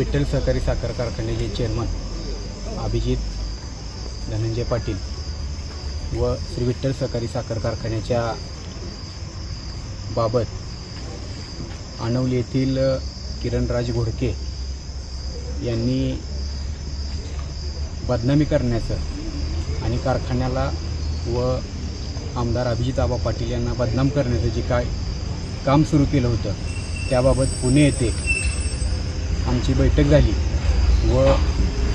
विठ्ठल सहकारी साखर कारखान्याचे चेअरमन अभिजित धनंजय पाटील व श्री विठ्ठल सहकारी साखर कारखान्याच्या बाबत आणवली येथील किरणराज घोडके यांनी बदनामी करण्याचं आणि कारखान्याला व आमदार अभिजित आबा पाटील यांना बदनाम करण्याचं जे काय काम सुरू केलं होतं त्याबाबत पुणे येथे आमची बैठक झाली व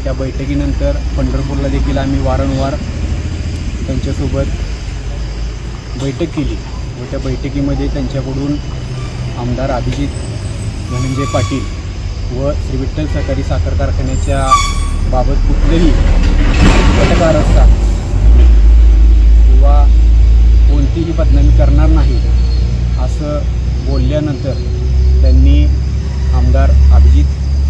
त्या बैठकीनंतर पंढरपूरला देखील आम्ही वारंवार त्यांच्यासोबत बैठक केली व त्या बैठकीमध्ये त्यांच्याकडून आमदार अभिजित धनंजय पाटील व श्री विठ्ठल सहकारी साखर कारखान्याच्या बाबत कुठलेही असतात किंवा कोणतीही बदनामी करणार नाही असं बोलल्यानंतर त्यांनी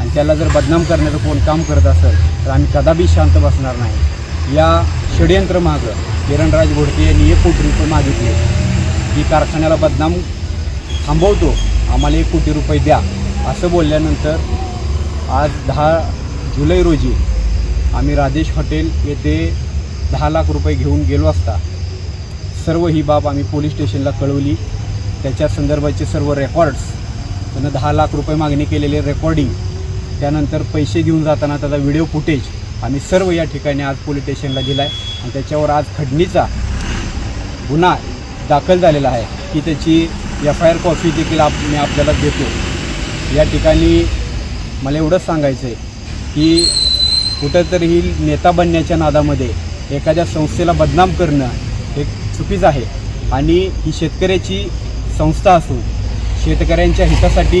आणि त्याला जर बदनाम करण्याचं कोण काम करत असेल तर आम्ही कदापि शांत बसणार नाही. या षडयंत्र मागं किरणराज घोडके यांनी एक कोटी रुपये मागितले. की कारखान्याला बदनाम थांबवतो आम्हाला एक कोटी रुपये द्या. असं बोलल्यानंतर आज दहा जुलै रोजी आम्ही राजेश हॉटेल येथे दहा लाख रुपये घेऊन गेलो असता. सर्व ही बाब आम्ही पोलीस स्टेशनला कळवली. त्याच्या संदर्भाचे सर्व रेकॉर्ड्स त्यांना दहा लाख रुपये मागणी केलेले रेकॉर्डिंग त्यानंतर पैसे घेऊन जाताना त्याचा व्हिडिओ फुटेज आम्ही सर्व या ठिकाणी आज पोलीस स्टेशनला दिला आहे आणि त्याच्यावर आज खडणीचा गुन्हा दाखल झालेला आहे की त्याची एफ आय आर कॉपी देखील आप मी आपल्याला देतो. या ठिकाणी मला एवढंच सांगायचं आहे की कुठंतरीही नेता बनण्याच्या नादामध्ये एखाद्या संस्थेला बदनाम करणं हे चुकीचं आहे. आणि ही शेतकऱ्याची संस्था असून शेतकऱ्यांच्या हितासाठी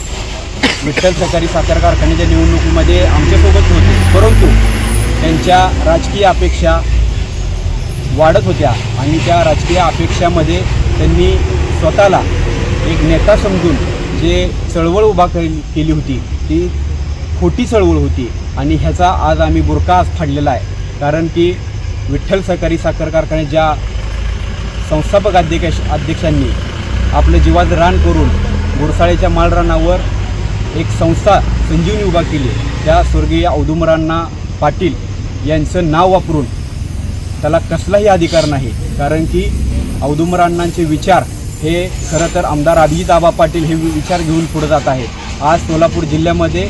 विठ्ठल सहकारी साखर कारखान्याच्या निवडणुकीमध्ये आमच्यासोबत होते. परंतु त्यांच्या राजकीय अपेक्षा वाढत होत्या आणि त्या राजकीय अपेक्षामध्ये त्यांनी स्वतःला एक नेता समजून जे चळवळ उभा केली होती ती खोटी चळवळ होती आणि ह्याचा आज आम्ही बुरका आज फाडलेला आहे. कारण की विठ्ठल सहकारी साखर कारखान्याच्या संस्थापक अध्यक्ष अध्यक्षांनी आपलं जीवात रान करून गुरसाळेच्या माळरानावर एक संस्था संजीवनी उभा केली त्या स्वर्गीय औदुंबरांना पाटील यांचं नाव वापरून त्याला कसलाही अधिकार नाही कारण की औदुंबरांनांचे विचार हे खरं तर आमदार अभिजित आबा पाटील हे विचार घेऊन पुढे जात आहेत. आज सोलापूर जिल्ह्यामध्ये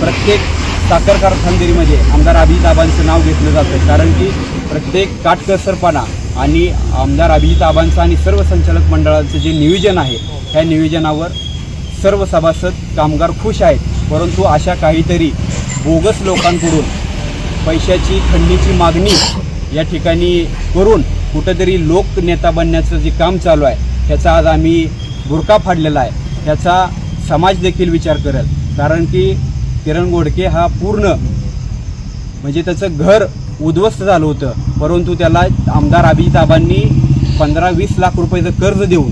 प्रत्येक साखर कारखानगिरीमध्ये आमदार अभिजित आबांचं नाव घेतलं जातं कारण की प्रत्येक काटकसरपणा आणि आमदार अभिजित आबांचं आणि सर्व संचालक मंडळाचं जे नियोजन आहे त्या नियोजनावर सर्व सभासद कामगार खुश आहेत. परंतु अशा काहीतरी बोगस लोकांकडून पैशाची खंडीची मागणी या ठिकाणी करून कुठंतरी लोकनेता बनण्याचं जे काम चालू आहे त्याचा आज आम्ही बुरका फाडलेला आहे. त्याचा समाज देखील विचार करत कारण की किरण गोडके हा पूर्ण म्हणजे त्याचं घर उद्ध्वस्त झालं होतं. परंतु त्याला आमदार अभिजित आबांनी पंधरा वीस लाख रुपयाचं कर्ज देऊन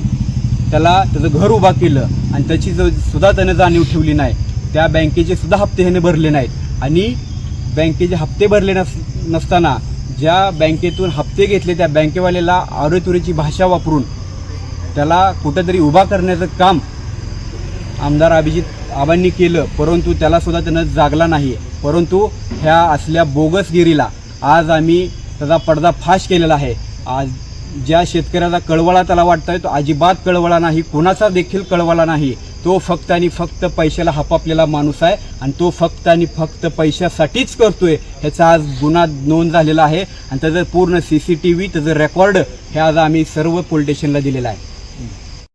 त्याला त्याचं घर उभा केलं आणि त्याची सुद्धा त्यानं जाणीव ठेवली नाही त्या बँकेचे सुद्धा हप्ते ह्याने भरले नाहीत. आणि बँकेचे हप्ते भरले नस नसताना ज्या बँकेतून हप्ते घेतले त्या बँकेवाल्याला आरोतुरीची भाषा वापरून त्याला कुठंतरी उभा करण्याचं काम आमदार अभिजित आबांनी केलं परंतु त्याला सुद्धा त्यानं जागला नाही. परंतु ह्या असल्या बोगसगिरीला आज आम्ही त्याचा पडदा फाश केलेला आहे. आज ज्या शेतकऱ्याचा कळवळा त्याला वाटतोय तो अजिबात कळवळा नाही कोणाचा देखील कळवळा नाही. तो फक्त आणि फक्त पैशाला हपापलेला माणूस आहे आणि तो फक्त आणि फक्त पैशासाठीच करतोय. ह्याचा आज गुन्हा नोंद झालेला आहे. आणि त्याचं पूर्ण सी सी टी व्ही त्याचं रेकॉर्ड हे आज आम्ही सर्व पोलीस स्टेशनला दिलेलं आहे.